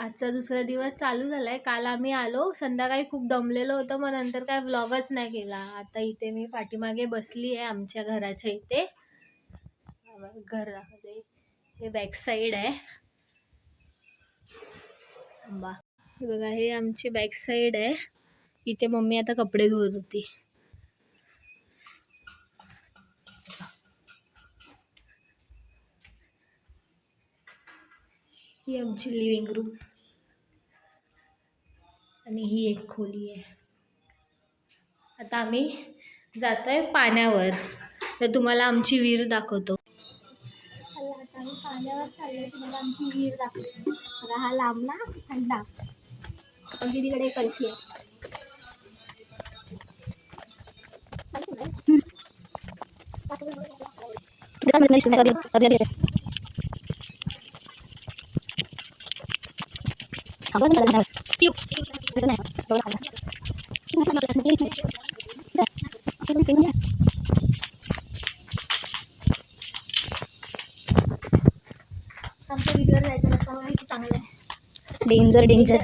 आजचा दुसरा दिवस चालू झालाय. काल आम्ही आलो संध्याकाळी खूप दमलेलो होतो मग नंतर काय व्लॉगच नाही केला. आता इथे मी पाठीमागे बसली आहे आमच्या घराच्या इथे. घर हे बॅक साईड आहे. बा हे बघा हे आमची बॅक साईड आहे. इथे मम्मी आता कपडे धुवत होती. ही आमची लिव्हिंग रूम आणि ही एक खोली आहे. आता आम्ही जातोय पाण्यावर. तर तुम्हाला आमची विहीर दाखवतो. आता आम्ही पाण्यावर चाललोय. तुम्हाला आमची विहीर दाखवतो. बघा हा लांबला थंडा पण तिकडे कळशी आहे. आमच्या विहीर जायचं रस्ता बघा किती चांगला आहे डेंजर डेंजर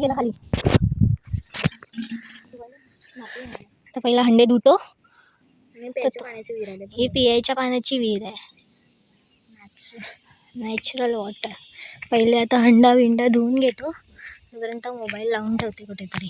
पाणी गेलं खाली. तर पहिला हंडे धुतो. ही पियाच्या पाण्याची विहीर आहे. नॅचरल वॉटर पहिले आता हंडा विंडा धुवून घेतो. तोपर्यंत मोबाईल लावून ठेवते कुठेतरी.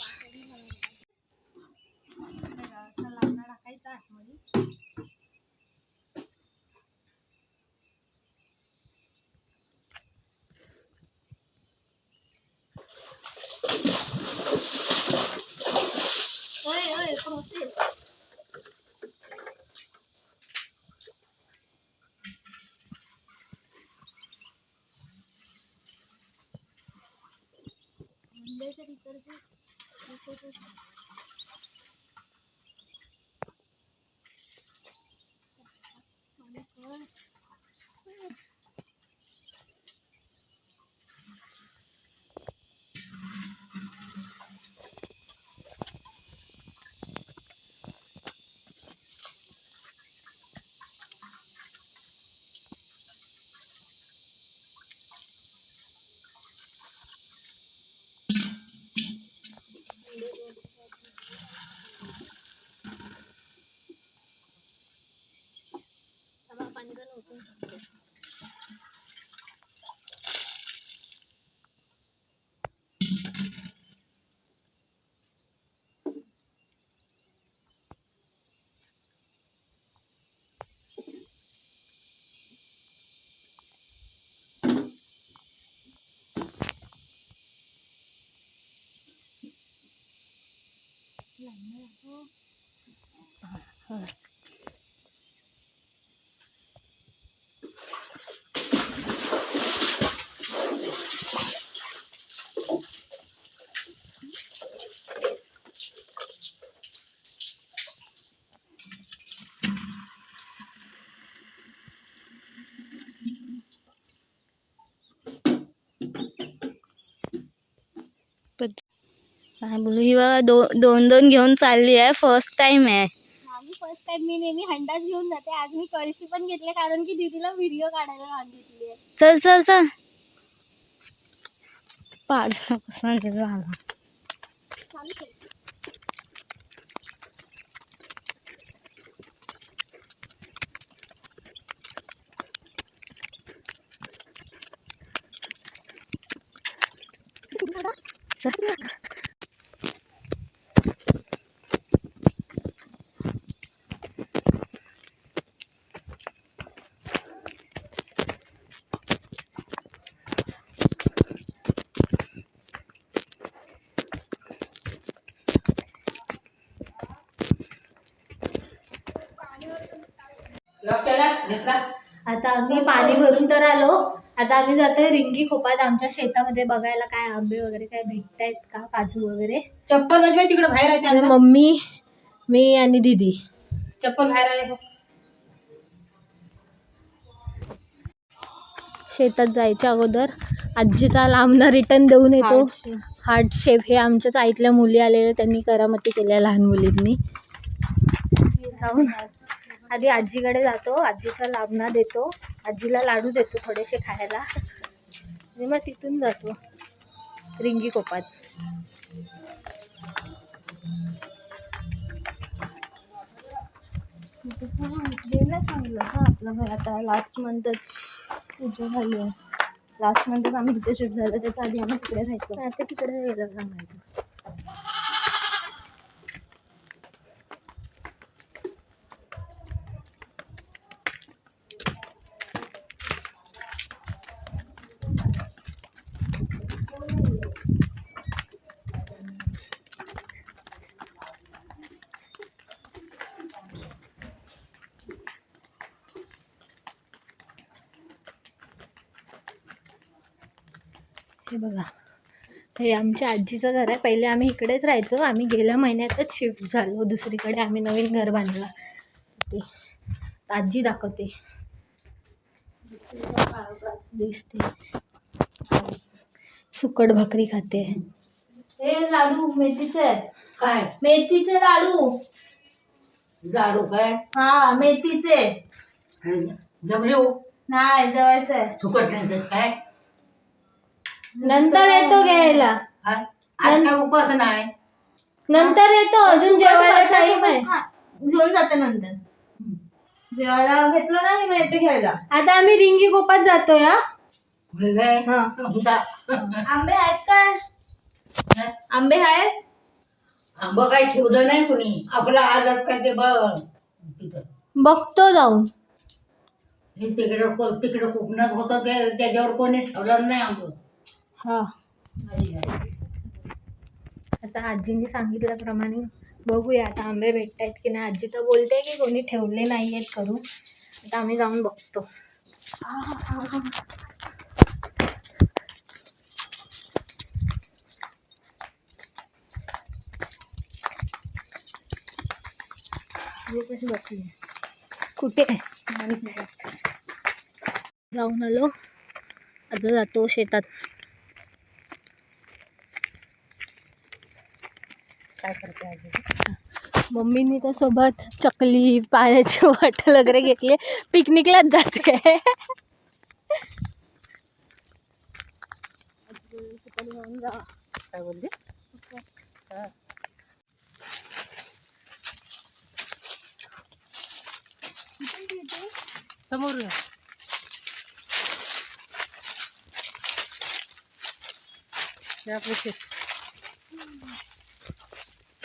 冷了哦。啊，काय बोलू. ही बघा दो दोन दोन घेऊन चालली आहे. फर्स्ट टाइम आहे. फर्स्ट टाइम मी नेहमी हंडाच घेऊन जाते. आज मी कळशी पण घेतले कारण की दीदीला व्हिडिओ काढायला सांगितली आहे. चल चल चल. पाड. कसा झाला चल. आता आम्ही पाणी भरून तर आलो. आता आम्ही जातोय रिंगी खोपात. आमच्या शेतामध्ये बघायला काय आंबे वगैरे काय भेटतायत का? काजू वगैरे. चप्पल वाजवाय तिकडे बाहेर आहे तर त्यांना. मम्मी मी आणि दीदी. चप्पल बाहेर आहे शेतात जायच्या अगोदर आजीचा लांबना रिटर्न देऊन येतो. हार्ट शेप हे आमच्याच आईतल्या मुली आलेल्या त्यांनी करामती केल्या लहान मुलींनी. जाऊन आधी आजीकडे जातो. आजीचा लांबना देतो. आजीला लाडू देतो थोडेसे खायला. आणि मग तिथून जातो. रिंगी कोपात. गेलं चांगलं का आपलं घर आता लास्ट मंथच पूजा झाली आहे. लास्ट मंथच आम्ही तिथे शिफ्ट झालो. त्याच्या आधी आम्ही तिकडे राहायचो. आता तिकडे गेलं सांगायचं हे बघा. हे आमच्या आजीचं घर आहे. पहिले आम्ही इकडेच राहायचो. आम्ही गेल्या महिन्यातच शिफ्ट झालो. दुसरीकडे आम्ही नवीन घर बांधलं. ते आजी दाखवते. दिसते. सुकट भाकरी खाते. हे लाडू मेथीचे काय? मेथीचे लाडू. लाडू काय? हा मेथीचे. जमलो नाही जेवायचं. त्यांचंच काय? नंतर येतो घ्यायला. हा? आज काय उपास नाही. नंतर येतो अजून जेवायला आहे. घेऊन जाते नंतर. जेवायला घेतलं ना मी येते घ्यायला. आता आम्ही रिंगी गोपात जातो या हा. आंबे आहेत काय आंबे आहेत? आंबा काय ठेवलं नाही कोणी. आपला आजाद काय ते बघ. तिथं. बघतो जाऊन. हे तिकडं को- तिकडं कोकणात होतं ते त्याच्यावर कोणी ठेवलं नाही आंबं. हा. आता आजीने सांगितल्याप्रमाणे बघूया आता आंबे भेटत आहेत की नाही. आजी तर बोलते की कोणी ठेवले नाही आहेत करून. आता आम्ही जाऊन बघतो. कुठे. जाऊन आलो. आता जातो शेतात. काय करते आजी मम्मीनी तर सोबत चकली, पाण्याची बॉटल वगैरे घेतली. पिकनिकलाच जाते. काय समोर.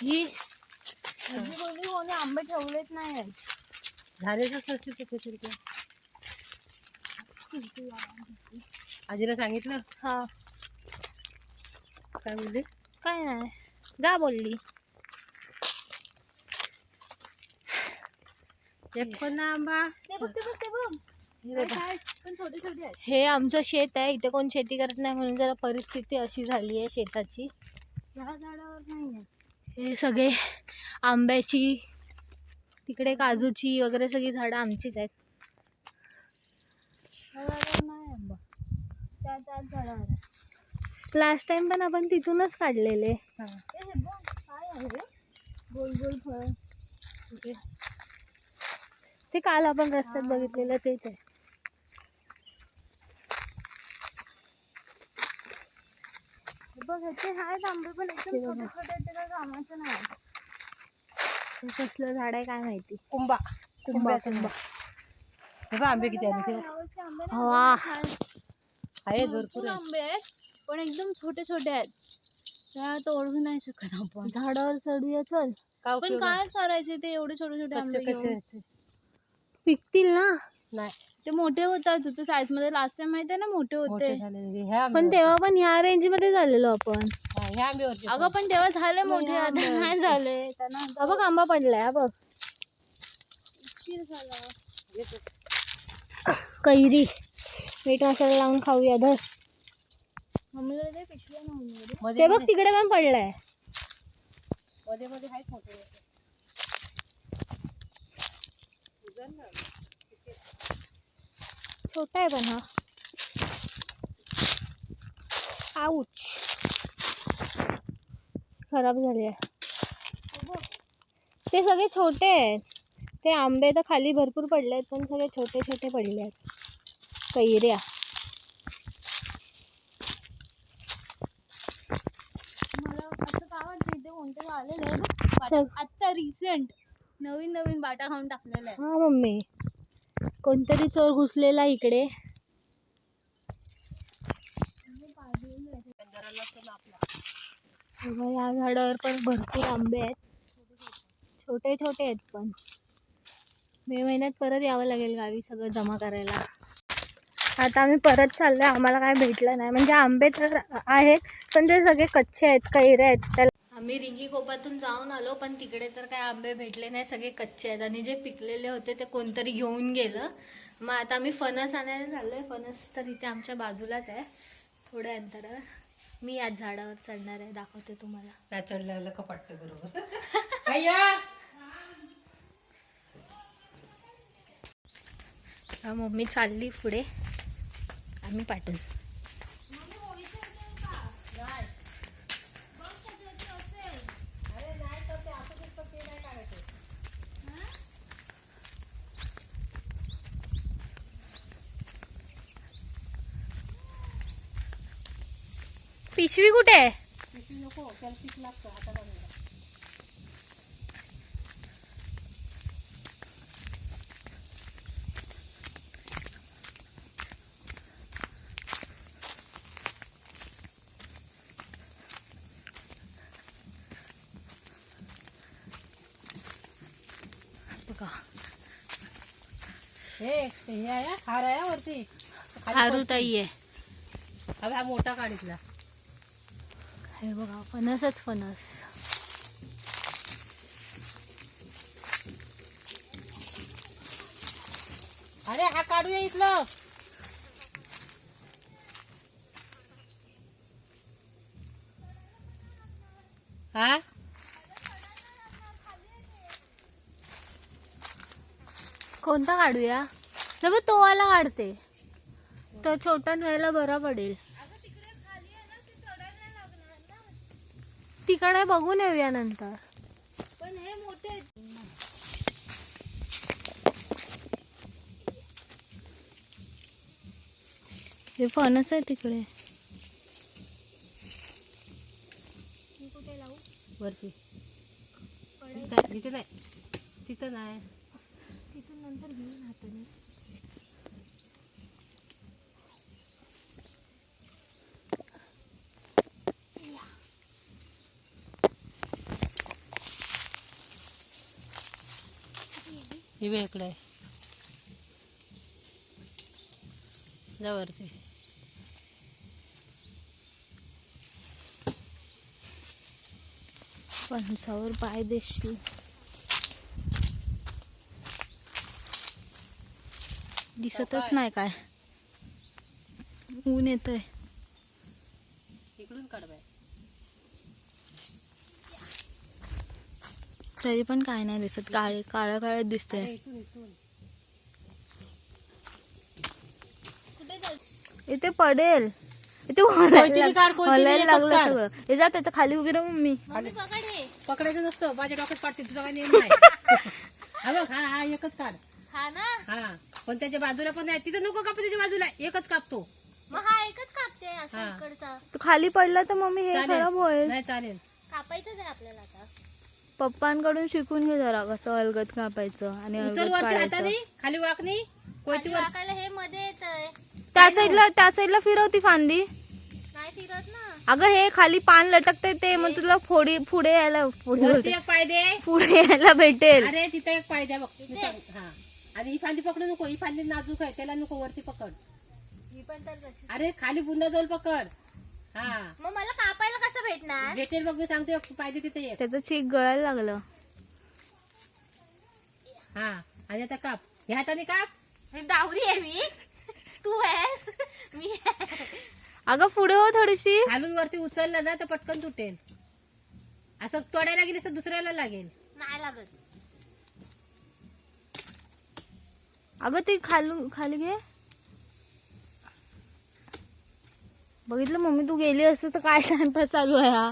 ही आंबे ठेवलेच नाही झालेच काय. आजीला सांगितलं? हा. काय बोलली? काय नाही. जा बोलली. एक पण ना आंबा. हे आमचं शेत आहे. इथे कोण शेती करत नाही म्हणून जरा परिस्थिती अशी झाली आहे शेताची. या झाडावर नाही हे सगळे आंब्याची तिकडे काजूची वगैरे सगळी झाडं आमचीच आहेत. लास्ट टाइम पण आपण तिथूनच काढलेले. गोल गोल फळ ते काल आपण रस्त्यात बघितलेलं तेच आहे बघ ह्याचे आहेत आंबे पण एकदम छोटे छोटे आहेत ते काय कामाचं नाही हे कसलं झाड आहे काय माहिती? कुंबा कुंभा हे बघ आंबे किती वा भरपूर. आंबे आहेत. पण एकदम छोटे छोटे आहेत. त्या तोडू नाही शकत आपण. झाडावर चढूया चल. काय पण उपयोग काय करायचे ते एवढे छोटे छोटे? आंबे कच्चे- कच्चे. पिकतील ना? नाही. ते मोठे होतात तुझं साईजमध्ये. लास्ट टाइम माहिती आहे ना मोठे होते. मोठे झालेले ह्या पण तेव्हा पण ह्या रेंजमध्ये झालेलो आपण. हा, अगं पण तेव्हा झाले मोठे आता नाही झाले. त्यांना हा बघ आंबा पडलाय हा बघ. झाला. कैरी. मीठ मसाला लावून खाऊया धर. मम्मीकडे ते पिशव्या ना मम्मीकडे? मध्ये ते बघ तिकडे पण पडलाय. मध्ये मध्ये आहेत मोठे छोटा आहे पण हा. आऊच खराब झाले ते सगळे छोटे आहेत. ते आंबे तर खाली भरपूर पडले आहेत पण सगळे छोटे छोटे पडले आहेत. कैऱ्या. मला असं का वाटतं इथे कोणतं आलेलं आहे आत्ता रिसेंट नवीन नवीन बाटा खाऊन टाकलेला आहे हा मम्मी. कोणतरी चोर घुसलेला इकडे. या झाडावर पण भरपूर आंबे आहेत. छोटे छोटे आहेत पण. मे महिन्यात परत यावं लागेल गावी सगळं जमा करायला. आता आम्ही परत चाललोय आम्हाला काय भेटलं नाही. म्हणजे आंबे तर आहेत पण ते सगळे कच्चे आहेत कैरे आहेत. त्याला आम्ही रिंगी कोपातून जाऊन आलो पण तिकडे तर काय आंबे भेटले नाही सगळे कच्चे आहेत. आणि जे पिकलेले होते ते कोणतरी घेऊन गेलं. मग आता आम्ही फणस आणायला चाललोय. फणस तर इथे आमच्या बाजूलाच आहे. थोड्या अंतरावर. मी आज झाडावर चढणार आहे. दाखवते तुम्हाला. त्या चढल्याला कपाट बरोबर. अय्या हा मम्मी चालली पुढे. आम्ही पाठवून पिशवी कुठे? आहे बघा. हे हे आहे हार आहे वरती. आरुताई आहे. हा हा मोठा काढितला. हे बघा फणसच फणस. अरे हा काढूया इथलं. हा? कोणता काढूया? तर तो वाला काढते. तो छोटा न्यायला बरा पडेल. तिकडे बघून येऊया नंतर. हे फणस आहे तिकडे. वरती. काय, इथे नाही तिथं नाही. तिथून नंतर घेऊन हाताने हे इकडे आहे. जा वरती फणसावर पाय देशील दिसतच नाही काय. ऊन येतोय इकडून काढ बाय तरी पण काय नाही दिसत. काळे काळं काळं दिसतंय. इथे पडेल. इथे हलायला लागलं. सगळं. हे जा त्याच्याखाली उभी राहू मी. पकडायचं नसतं. माझ्या डोक्यात पाडशील तुझा काय नियम नाही. हा बघ हा हा एकच काढ. हा ना? हा. पण त्याच्या बाजूला पण नाही. तिथं नको कापू त्याच्या बाजूला. एकच कापतो. मग हा एकच कापते असा. इकडचा. तू खाली पडला तर मम्मी हे चालेल. खराब होईल. नाही चालेल. कापायचंच आहे आपल्याला आता. पप्पांकडून शिकून घे जरा कसं अलगत कापायचं आणि उचल अलगत वरती हाताने काढायचं. खाली वाक नाही कोयती वर. टाकायला हे मध्ये येतंय. त्या साईडला त्या साईडला फिरवती फांदी. नाही फिरत ना. अगं हे खाली पान लटकते ते मग तुला फोडी पुढे यायला पुढे वरती एक पाय दे. पुढे यायला भेटेल. अरे तिथे एक पाय द्या बघ. मी हा. आणि ही फांदी पकडू नको ही फांदी नाजूक आहे त्याला नको वरती पकड. ही पण तर. अरे खाली बुंदा जवळ पकड. हा. मग मला कापायला कसं भेटणार? भेटेल बघ मी सांगतो दे तिथे त्याचं चीक गळायला लागलं. हा आणि आता काप. ह्या हाताने काप? हे डावरी आहे मी. तू आहेस. मी आहे. अगं पुढे हो थोडीशी. खालून वरती उचललं ना तर पटकन तुटेल. असं तोडायला तर दुसऱ्याला लागेल. नाही लागत. अगं ती खालून खाली घे. बघितलं मम्मी तू गेली असते तर काय टाइमपास चालू आहे हा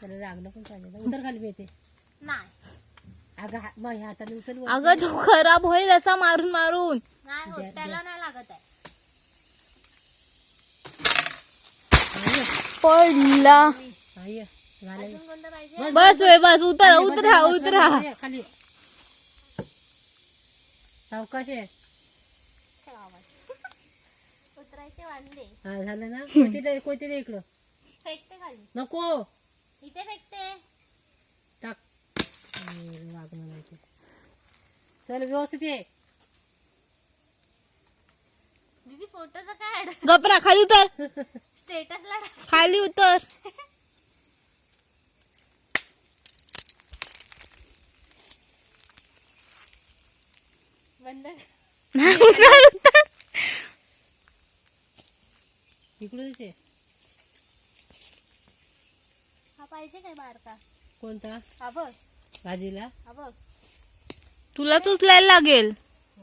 त्याला लागलं पण पाहिजे ना. उतर खाली मी येते नाही अगं हा- मग ह्या हाताने उचल वर. अगं तो खराब होईल असा मारून मारून नाही होत, त्याला नाही लागत आहे हा, पडला हा, ये. बस वे बस उतरा उतरा उतरा खाली सावकाश आहे वांदे हा झालं ना? कोणती दे कोणती दे इकडं? फेकते खाली. नको. इथे फेकते. टाक. हम्म, चल व्यवस्थित ये. दीदी फोटोचं काय गपरा खाली उतर. स्टेटसला खाली उतर. बंद नाही उतर उतर इकडूनच ये हा पाहिजे काय बारका? कोणता? हा बघ. भाजीला? हा बघ. तुलाच उचलायला लागेल.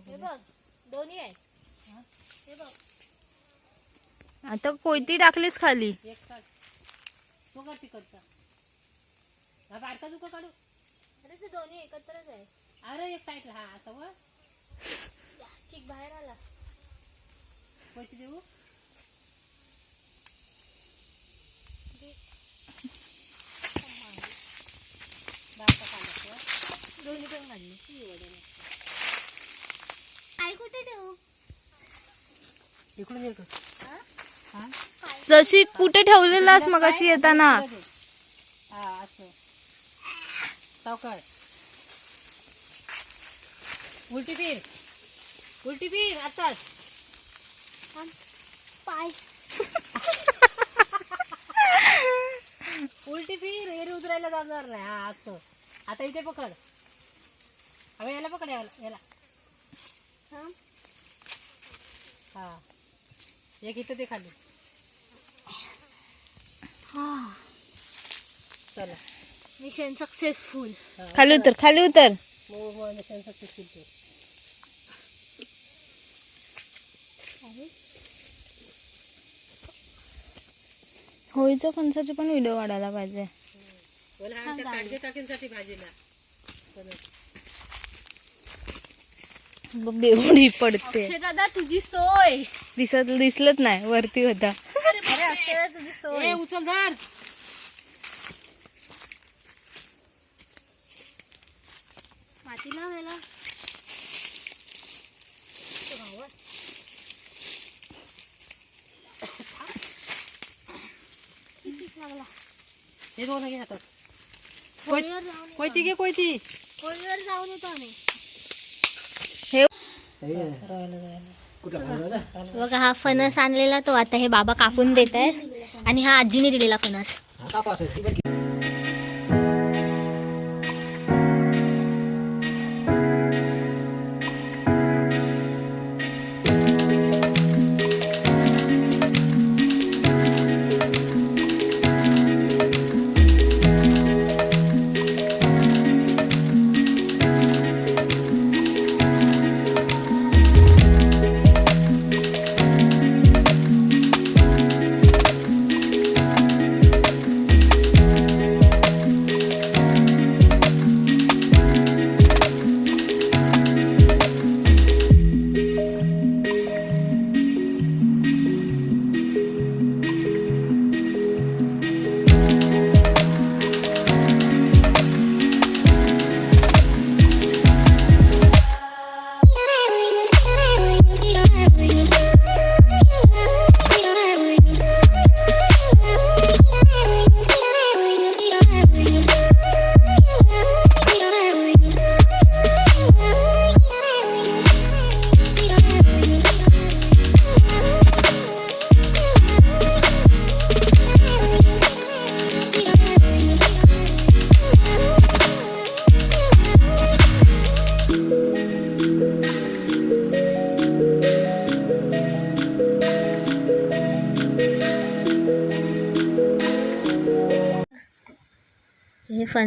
हे बघ. दोन्ही आहेत हे बघ. आता कोयती टाकलीस खाली. एक काढ. तो काढ तिकडचा. हा बारका दुका काढू. अरे ते दोन्ही एकत्रच आहे. अरे एक साईड हा असं वर. चिक बाहेर आला. कोणती देऊ? दोन्ही पण काढली आई कुठे ठेवू इकडून जशी कुठे ठेवलेलास मग अशी येताना? हा सावकाश उलटी फिर उलटी फिर आताच पाय उलटी फिर एरी उतरायला जाणार नाही. हा असं. आता इथे पकड. अगं याला पकड याला याला. हा? एक इथं ते खाली. चला. मिशन सक्सेसफुल हा. खाली उतर खाली उतर. मग मग मिशन सक्सेसफुल ते. होळीच्या फणसाचे पण व्हिडिओ काढायला पाहिजे. आमच्या काळजी भाजीला. बेवडी पडते. दादा तुझी सोय. दिसत दिसलत नाही वरती होता. तुझी सोय. ए उचल धर. माती लावायला. हे दोन घे हातात. होळीवर जाऊन कोयती घे कोयती. होळीवर जाऊन येतो आम्ही? बघा हा फणस आणलेला तो आता हे बाबा कापून देत आहेत. आणि हा आजीने दिलेला फणस.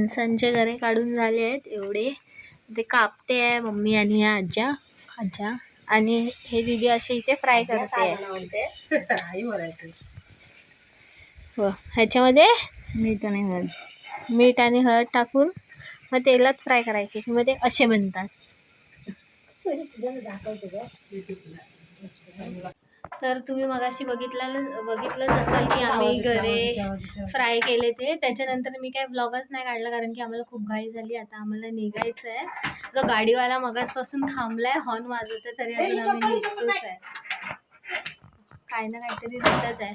फणसांचे गरे काढून झाले आहेत एवढे. ते कापते आहे मम्मी आणि या आज्या. आज्या. आणि हे दीदी असे इथे फ्राय करते. हो ह्याच्यामध्ये मीठ आणि हळद. मीठ आणि हळद टाकून मग तेलात फ्राय करायचे. मग ते असे बनतात. तर तुम्ही मगाशी बघितलं बघितलंच असाल की आम्ही गरे फ्राय केले ते. त्याच्यानंतर मी काय ब्लॉगच नाही काढला कारण की आम्हाला खूप घाई झाली. आता आम्हाला निघायचं आहे जो गाडीवाला मगाचपासून थांबलाय हॉर्न वाजवत आहे तरी अजून आम्ही निघतोच आहे. काय ना काहीतरी होतच आहे.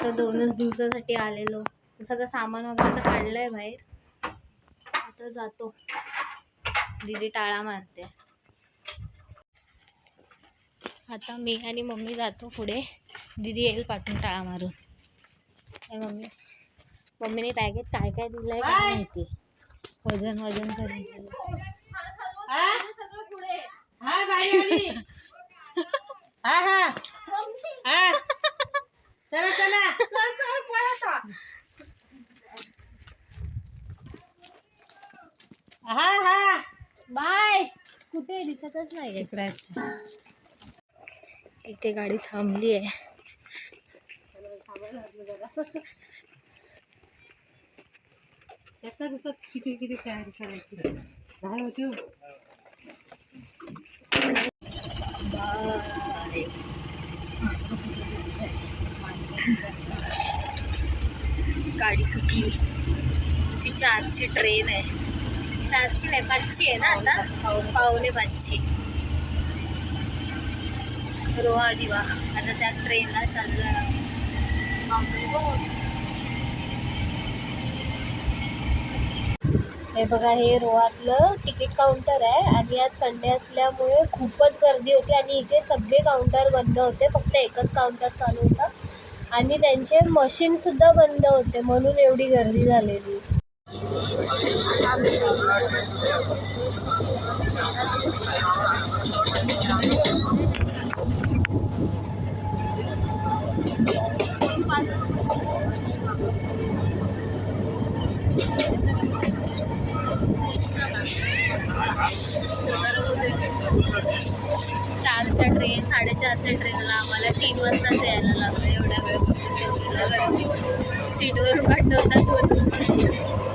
तर दोनच दिवसासाठी आलेलो. सगळं सामान वगैरे तर काढलंय बाहेर. आता जातो. दीदी टाळा मारते. आता मी आणि मम्मी जातो पुढे. दीदी येईल पाठवून टाळा मारून. मम्मी. मम्मीने बॅगेत काय काय दिलंय काय माहिती? वजन वजन करून. हा हा चला चला. बाय. कुठे दिसतच नाही इकडे इथे गाडी थांबली आहे एका दिवसात किती किती तयारी करायची झालं होती गाडी सुटली आमची चारची ट्रेन आहे चारची नाही पाचची आहे ना आता? पावणे पाचची। रोहा दिवा. आता त्या ट्रेनला चाललोय हो. हे. बघा हे रोहातलं तिकीट काउंटर आहे आणि आज संडे असल्यामुळे खूपच गर्दी होती आणि इथे सगळे काउंटर बंद होते. फक्त एकच काउंटर चालू होता. आणि त्यांचे मशीनसुद्धा बंद होते म्हणून एवढी गर्दी झालेली. चारच्या ट्रेन साडेचारच्या ट्रेनला आम्हाला तीन वाजताच यायला लागलं. एवढ्या वेळ सीटवर पाठवतात.